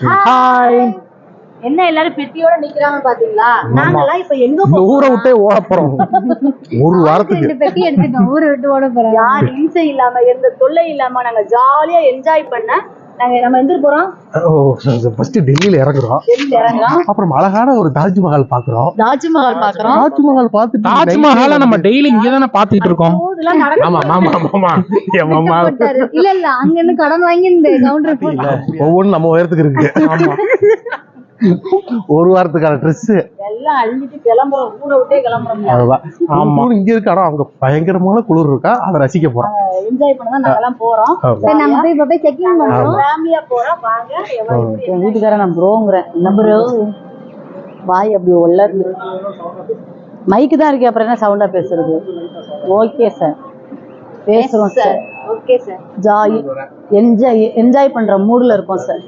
Hi என்ன எல்லாரும் பெட்டியோட நிக்கிறாங்க பாத்தீங்களா? நாங்கெல்லாம் இப்ப எங்க ஊரை விட்டே ஓட போறோம். ஒரு வாரத்துக்கு. ரெண்டு பெட்டி எடுத்துட்டோம் ஊரை விட்டு ஓட போறோம். யார் இம்சை இல்லாம எந்த தொல்லை இல்லாம நாங்க ஜாலியா என்ஜாய் பண்ண நாங்க நம்ம எந்த போறோம். ஃபர்ஸ்ட் டெல்லியில இறங்குறோம். அப்புறம் அழகான ஒரு தாஜ்மஹால் பாக்குறோம். தாஜ்மஹால் பாக்குறோம். தாஜ்மஹால் பார்த்துட்டு தாஜ்மஹாலை நம்ம டெய்லி இங்க தானே பாத்துட்டு இருக்கோம். இதெல்லாம் நடக்க ஆமா ஆமா. இல்ல இல்ல அங்க இருந்து கடன் வாங்கி இந்த கவுண்டர் ஒவ்வொன்றும் நம்ம உயரத்துக்கு இருக்கு. ஆமா. ஒரு வாரத்துக்கான ட்ரெஸ் எல்லாம் அழிஞ்சிட்டு கிளம்புறோம் ஊரை விட்டே கிளம்புறோம் அதுதான். ஆமா இங்க இருக்கு. ஆனா அங்க பயங்கரமான குளிர் இருக்கா? அதை ரசிக்க போறோம். என்ஜாய் பண்ண தான் நாங்கெல்லாம் போறோம். சரி நம்ம போய் இப்ப போய் செக்கிங் பண்றோம் ஃபேமிலியா போறோம். வாங்க. எவ்வளவு என் வீட்டுக்காரன் நான் ப்ரோங்கிறேன் என்ன ப்ரோ வாய் அப்படி ஒல்லருந்து மைக்கு தான் இருக்கு. அப்புறம் என்ன சவுண்டா பேசுறது? ஓகே சார் பேசுறோம் sir okay sir joy enjoy enjoy பண்ற மூடுல இருப்போம் சார்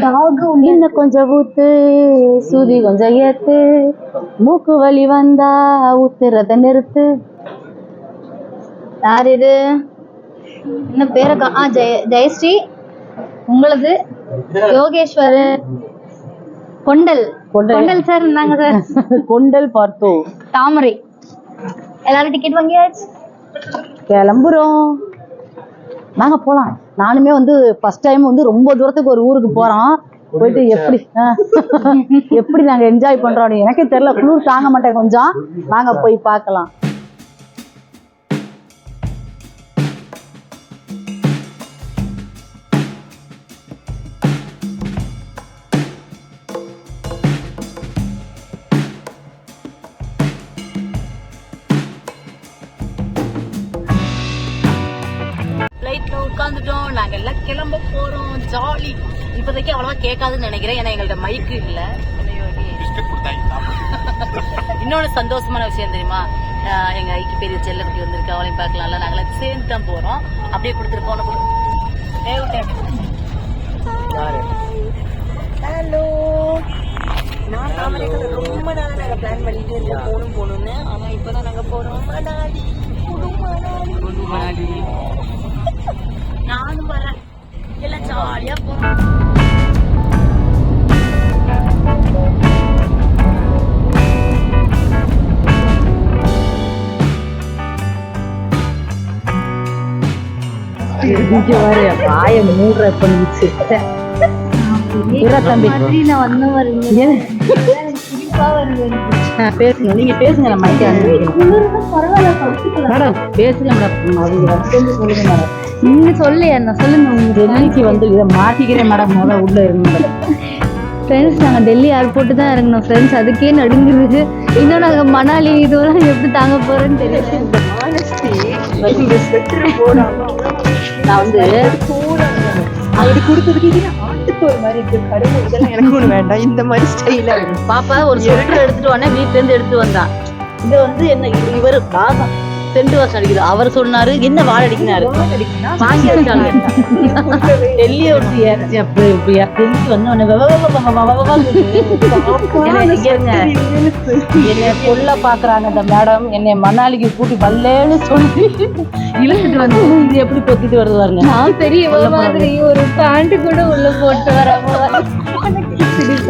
டாக் இன்னும் கொஞ்சம் ஊத்து சூதி கொஞ்சம் ஏத்து. மூக்கு வலி வந்தா ஊத்துறத நிறுத்து. யார் இது? என்ன பேரை கா- ஆ ஜெய ஜெயஸ்ரீ? உங்களது? யோகேஸ்வர். கொண்டல். கொண்டல். கொண்டல் சார் இருந்தாங்க சார் கொண்டல் பார்த்தோம். தாமரை. எல்லாரும் டிக்கெட் வாங்கியாச்சு? கிளம்புறோம். வாங்க போலாம். நானுமே வந்து ஃபர்ஸ்ட் டைம் வந்து ரொம்ப தூரத்துக்கு ஒரு ஊருக்கு போறோம். போயிட்டு எப்படி எப்படி நாங்க என்ஜாய் பண்றோம் எனக்கே தெரியல குளிர் தாங்க மாட்டேன் கொஞ்சம். வாங்க போய் பார்க்கலாம். எல்லாம் கிளம்ப போறோம். ஜாலி. இப்போதைக்கு அவ்வளவா கேட்காதுன்னு நினைக்கிறேன். ஏன்னா எங்கள்ட்ட மைக்கு இல்ல. இன்னொன்னு சந்தோஷமான விஷயம் தெரியுமா? எங்க ஐக்கு பெரிய செல்லக்குட்டி வந்திருக்கு. அவளையும் பார்க்கலாம்ல நாங்களாம் சேர்ந்து தான் போறோம். அப்படியே கொடுத்துட்டு போன ஹலோ நான் ரொம்ப நாளா நாங்க பிளான் பண்ணிட்டு இருக்கோம் போகணும். இங்க வர வாய மூடுற வருது ஆ, பேசுங்க. நீங்க பேசுங்க நம்ம மேடம் பேசுங்க மேடம். சொல்லுங்க மேடம். நீங்க சொல்லு என்ன சொல்லுங்க உங்க டெல்லிக்கு வந்து இதை மாட்டிக்கிறேன் மேடம். முதல்ல உள்ள இருங்க மேடம். ஃப்ரெண்ட்ஸ் நாங்கள் டெல்லி ஏர்போர்ட்டு தான் இறங்கணும் ஃப்ரெண்ட்ஸ் அதுக்கே நடுங்குது இன்னும் நாங்கள் மணாலி இதுவெல்லாம் எப்படி தாங்க போறோம்னு தெரியல. நான் வந்து அப்படி கொடுத்ததுக்கு இது ஆட்டுக்கு ஒரு மாதிரி இருக்கு? கடுமை இதெல்லாம் எனக்கு ஒண்ணு வேண்டாம். இந்த மாதிரி பாப்பா ஒரு ஸ்வெட்டர் எடுத்துட்டு வந்தேன் வீட்ல இருந்து எடுத்து வந்தான் இது வந்து என்ன இவர் தாகம் சென்ட் வாசம் அடிக்குது அவர் சொன்னாரு என்ன வாழை அடிக்கினாரு வாங்கி ஏறிச்சு அப்படி இப்படி டெல்லி வந்து. என்னை கொல்ல பாக்குறாங்க இந்த மேடம் என்னை மணாலிக்கு கூட்டி வரலன்னு சொல்லி இழுத்துட்டு வந்து இது எப்படி பொத்திட்டு வருது பாருங்க நான் பெரிய மாதிரி ஒரு பேண்ட் கூட உள்ள போட்டு வராம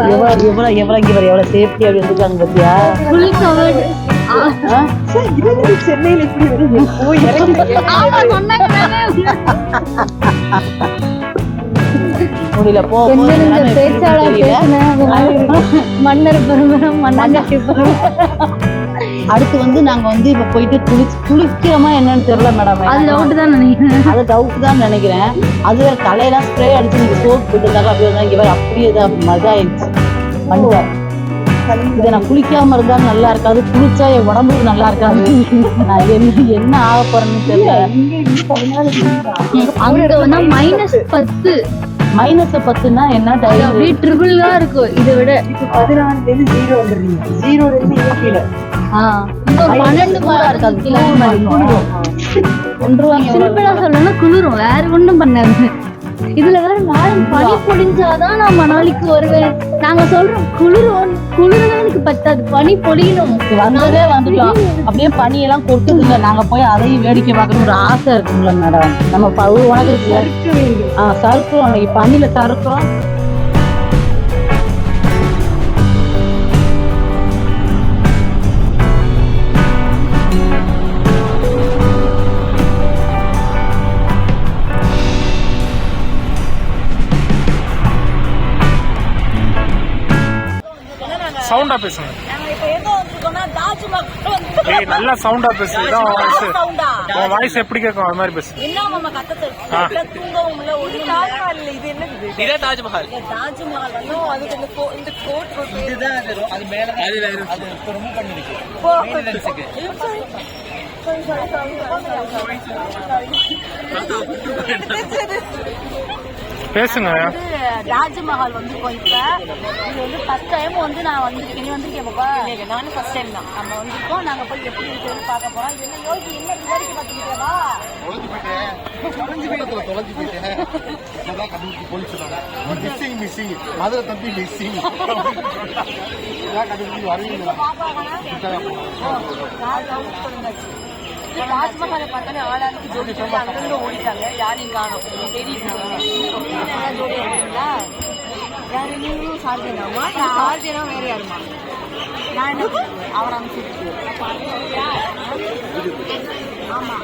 எவ்வளவு எவ்வளவு எவ்வளவு இங்க எவ்வளவு சேஃப்டி அப்படி இருந்துக்காங்க பாத்தியா ஃபுல் கவர்டு? சென்னையில இப்படி வருது போய் முடியல போ பேச்சாளர் மன்னர் பெருமரம் அடுத்து வந்து நாங்க வந்து இப்ப போயிட்டு குளி குளிக்கிறோமா என்னன்னு தெரியல மேடம் அது டவுட் தான் நினைக்கிறேன். அது டவுட் தான் நினைக்கிறேன். அது வேற தலையெல்லாம் ஸ்ப்ரே அடிச்சு நீங்க சோப் போட்டுருந்தாங்க அப்படியே வந்தா இங்க வேற அப்படியே இதா மஜா ஆயிடுச்சு பண்ணிட்டேன் இதை நான் குளிக்காம இருந்தா நல்லா இருக்காது. குளிச்சா என் உடம்புக்கு நல்லா இருக்காது. நான் என்ன என்ன ஆக போறேன்னு தெரியல. அங்க வந்து மைனஸ் பத்து. மைனஸ் பத்துனா என்ன அப்படியே ட்ரிபிள் இருக்கும் இதை விட. பதினாறுல இருந்து ஜீரோ வந்துடுறீங்க. ஜீரோல இருந்து பன்னெண்டு இருக்காது. சொல்லணும்னா குளிரும். வேற ஒண்ணும் பண்ணாது. இதுல வேற நாளை பனி பொழிஞ்சாதான் நான் மணாலிக்கு வருவேன். நாங்க சொல்றோம் குளிரும் குளிரும் வெயிலுக்கு பத்தாது. பனி பொழியணும். வந்ததே வந்துட்டோம் அப்படியே பனியெல்லாம் கொட்டுதுங்க நாங்க போய் அதையும் வேடிக்கை பார்க்கணும் ஒரு ஆசை இருக்குங்களா மேடம் நம்ம உனக்கு சறுக்குறோம் அன்னைக்கு பனியில சறுக்குறோம். சவுண்டா பேசுங்க. ஏய் நல்லா சவுண்டா பேசு இதான் உன் வாய்ஸ் சவுண்டா. உன் வாய்ஸ் எப்படி கேட்கும் அது மாதிரி பேசு. ஒண்ணும் தாஜ்மஹால் இல்ல இது என்னது இதே? தாஜ்மஹால் தாஜ்மஹால் வந்து அதுக்கு இந்த கோ- இந்த கோட் இதுதான் அது அது மேல அது அது ரொம்ப பண்ணிருக்கு. பேசுங்க. வந்து தாஜ்மஹால் வந்து இப்போ இப்ப இது வந்து ஃபர்ஸ்ட் டைம் வந்து நான் வந்திருக்கேன் நீ வந்திருக்கேன் பாப்பா. இல்ல நானும் ஃபர்ஸ்ட் டைம் தான். நம்ம வந்திருக்கோம். நாங்க போய் எப்படி இருக்குன்னு பார்க்க போறோம். இது என்ன யோகி என்ன வேடிக்கை பார்த்துக்கிட்டேவா மிஸ்ஸிங் மிஸ்ஸிங் மதுரை தம்பி மிஸ்ஸிங் கண்டுபிடிச்சு வருவீங்களா தாஜ்மஹாலை பார்த்தாலே ஆளாளுக்கு ஜோடி சொல்லி அங்கங்க ஓடிட்டாங்க யாரையும் காணும் ஜோடி இருக்கீங்களா வேற நீங்களும் சார்ஜனாமா சார்ஜனா வேற யாருமா நான் என்ன பண்ணுவேன்? அனுப்பிச்சு ஆமா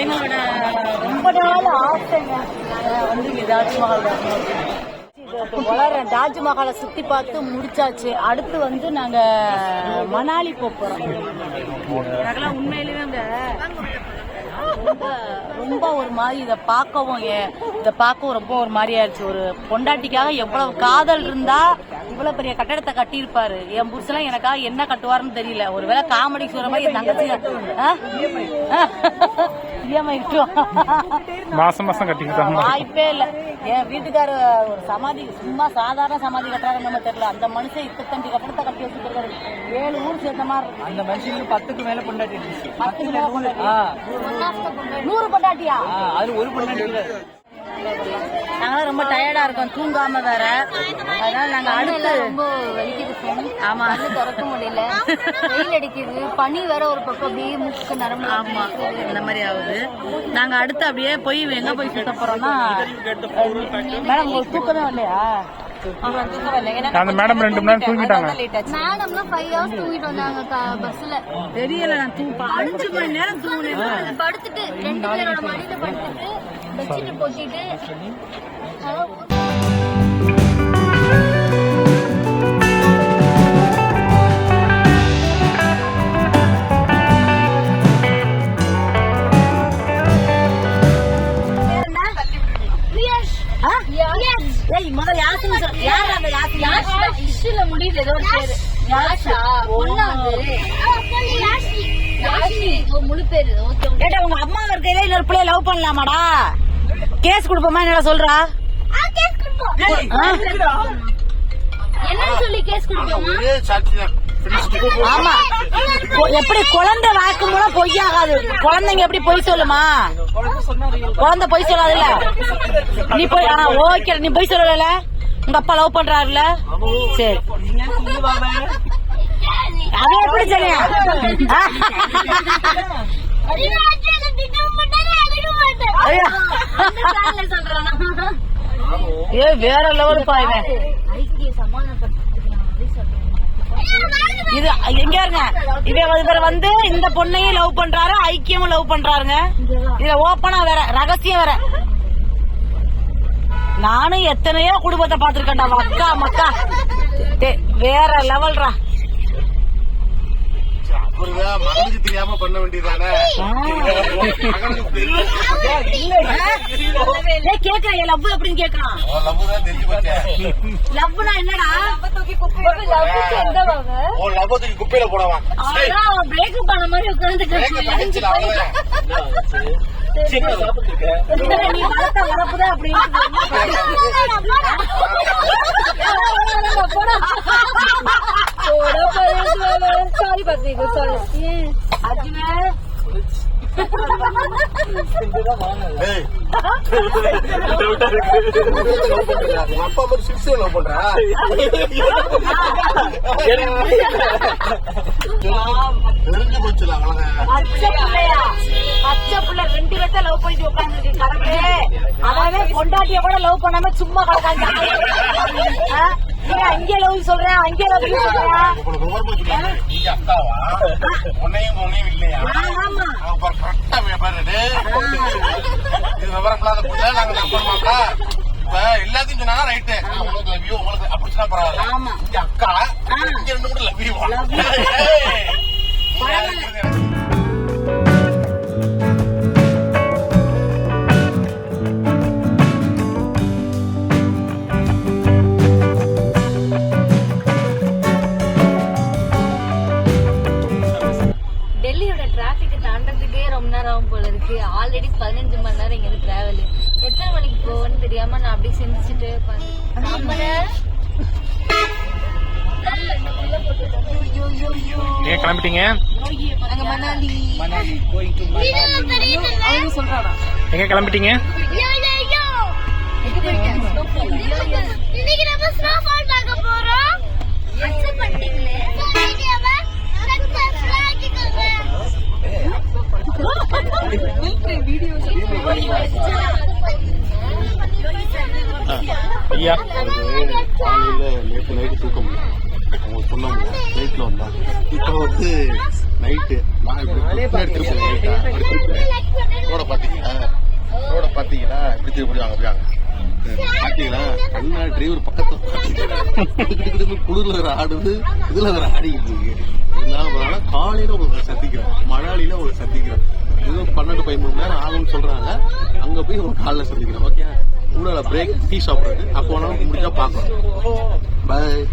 எங்களோட ரொம்ப நாள் ஆசைங்க. நாங்க வந்து இங்க தாஜ்மஹால் வளர்றேன் தாஜ்மஹாலை சுத்தி பார்த்து முடிச்சாச்சு. அடுத்து வந்து நாங்க மணாலி போக போறோம். எனக்கெல்லாம் உண்மையிலேயே அந்த ரொம்ப ரொம்ப ஒரு மாதிரி இதை பார்க்கவும் இதை பார்க்கவும் ரொம்ப ஒரு மாதிரி ஆயிடுச்சு. ஒரு பொண்டாட்டிக்காக எவ்வளவு காதல் இருந்தா இவ்வளவு பெரிய கட்டடத்தை கட்டியிருப்பாரு. என் புருஷெல்லாம் எனக்காக என்ன கட்டுவாருன்னு தெரியல. ஒருவேளை காமெடி சொல்ற மாதிரி என் தங்கச்சி மாசம் மாசம் கட்டிக்கிட்டாங்க வாய்ப்பே இல்ல. என் வீட்டுக்காரு ஒரு சமாதி சும்மா சாதாரண சமாதி கட்டுறாங்க நம்ம தெரியல. அந்த மனுஷன் இத்தஞ்சு கட்டடத்தை கட்டி வச்சுருக்காரு ஏழு ஊர் சேர்ந்த மாதிரி இருக்கு. அந்த மனுஷனுக்கு பத்துக்கு மேல பொண்டாட்டி இருந்துச்சு. பத்துக்கு மேல பொண்டாட்டி. ஆ, நூறு பொண்டாட்டியா அது ஒரு பொண்டாட்டி இல்ல. நாங்களாம் ரொம்ப டயர்டா இருக்கோம். தூங்காம வேற. அதனால நாங்க அடுத்து ரொம்ப வலிக்குது phone. ஆமா. கண்ணு திறக்க முடியல. வெயில் அடிக்குது. பனி வேற ஒரு பக்கம் அப்படியே மூக்கு நரம்பு ஆமா. இந்த மாதிரி ஆகுது. நாங்க அடுத்து அப்படியே போய் எங்க போய் சுத்த போறோம்னா மேடம் உங்களுக்கு தூக்கமே இல்லையா அந்த மேடம் ரெண்டு மணி நேரம் தூங்கிட்டாங்க. மேடம்லாம் ஃபைவ் ஹவர்ஸ் தூங்கிட்டு வந்தாங்க பஸ்ல தெரியல நான் தூங்க அஞ்சு மணி நேரம் தூங்கினேன் படுத்துட்டு ரெண்டு பேரோட மடியில படுத்துட்டு பெட்ஷீட் போட்டிட்டு யார் அந்த யாரு இஷ்யூல முடியுது ஏதோ ஒரு பேரு. யாஷா பொண்ணா. அது யாஷி ஒரு முழு பேரு. ஓகே ஏட்டா உங்க அம்மா இருக்கையில இன்னொரு பிள்ளைய லவ் பண்ணலாமாடா? கேஸ் கொடுப்போமா என்ன சொல்றா? ஆ? என்னன்னு சொல்லி கேஸ் கொடுப்போமா? ஆமா எப்படி குழந்தை வாக்கு மூலம் பொய்யாகாது குழந்தைங்க எப்படி பொய் சொல்லுமா? குழந்தை பொய் சொல்லாதுல்ல. நீ போய் ஆ ஓகே நீ பொய் சொல்லல உங்க அப்பா லவ் பண்றாருல்ல சரி. அது எப்படி தெரியும்? ஏ வேற லெவல் இவன். இது எங்க இருங்க? இவ இவர் வந்து இந்த பொண்ணையும் லவ் பண்றாரு ஐக்கியமும் லவ் பண்றாருங்க. இதுல ஓப்பனா வேற ரகசியம் வேற. நானும் எத்தனையோ குடும்பத்தை பாத்திருக்கேன்டா மக்கா மக்கா. வேற லெவல்ரா. மகனுக்கு தெரியாம பண்ண வேண்டியதானே தெரியும் கேக்குறேன் லவ் எப்படின்னு கேக்குறான் லவ் தான் தெரிஞ்சு போச்சேன் லவ்னா என்னடா? ஓ லவ் தூக்கி குப்பையில போடவா. அவன் பிரேக்கப் பண்ண மாதிரி அவ்வளவுதான். நீ வளர்த்த வரப்புதான் அப்படி சாரி பாத்துக்கு சாரி. உங்க அப்பா மாதிரி சிக்ஸ் லவ் பண்றா தெரிஞ்சு பேர்த்த லவ் பண்ணிட்டு உட்காந்துருக்கு கடவுளே அதாவது பொண்டாட்டிய கூட லவ் பண்ணாம சும்மா கிடக்காங்க. அங்கே லவ் சொல்றேன்? அங்கே லவ் அக்காவா? உன்னையும் உன்னையும் இல்லையா? ஆமா. கரெக்டா. இது விவரம் இல்லாத புள்ள நாங்க லவ் பண்ண இப்ப எல்லாத்தையும் சொன்னா ரைட்டு உங்களுக்கு லவ் யூ உங்களுக்கு பரவாயில்ல. இங்க அக்கா இங்க ரெண்டு கூட லவ் யூ ஆகும் போல இருக்கு. ஆல்ரெடி பதினஞ்சு மணி நேரம் இங்க இருந்து டிராவல் எத்தனை மணிக்கு போவேன்னு தெரியாம நான் அப்படியே சிந்திச்சுட்டு ஏன் கிளம்பிட்டீங்க? நாங்க மணாலி மணாலி கோயிங் டு மணாலி அவங்க சொல்றாடா எங்க கிளம்பிட்டீங்க இன்னைக்கு நம்ம ஸ்னோஃபால் பார்க்க போறோம் அக்செப்ட் பண்ணிட்டீங்களே வீடியோவை சக்சஸ்ஃபுல்லா ஆக்கிக்கோங்க ஐயா நேற்று நைட்டு தூக்கம் அவங்க முடியும் நைட்டில் வந்தா இப்போ வந்து நைட்டு நான் இப்படி பின்னாடி திருப்பி அப்படி ரோட பாத்தீங்களா? ரோட பாத்தீங்கன்னா இப்படி திருப்பி அங்க போய் பாத்தீங்களா? கண்ணா டிரைவர் பக்கத்தில் பார்த்தீங்கன்னா குளிரில் வேறு ஆடுது. இதில் வேறு ஆடிக்கிட்டு இருக்கு. இருந்தாலும் காலையில் உங்களுக்கு சந்திக்கிறோம் மணாலியில் உங்களுக்கு சந்திக்கிறோம் இது பன்னெண்டு பதிமூணு நேரம் ஆகும்னு சொல்கிறாங்க அங்கே போய் உங்களுக்கு காலைல சந்திக்கிறோம் ஓகே ஊடால பிரேக் டீ சாப்பிட்றது. அப்போ வேணாலும் முடிஞ்சா பார்க்கலாம். பாய்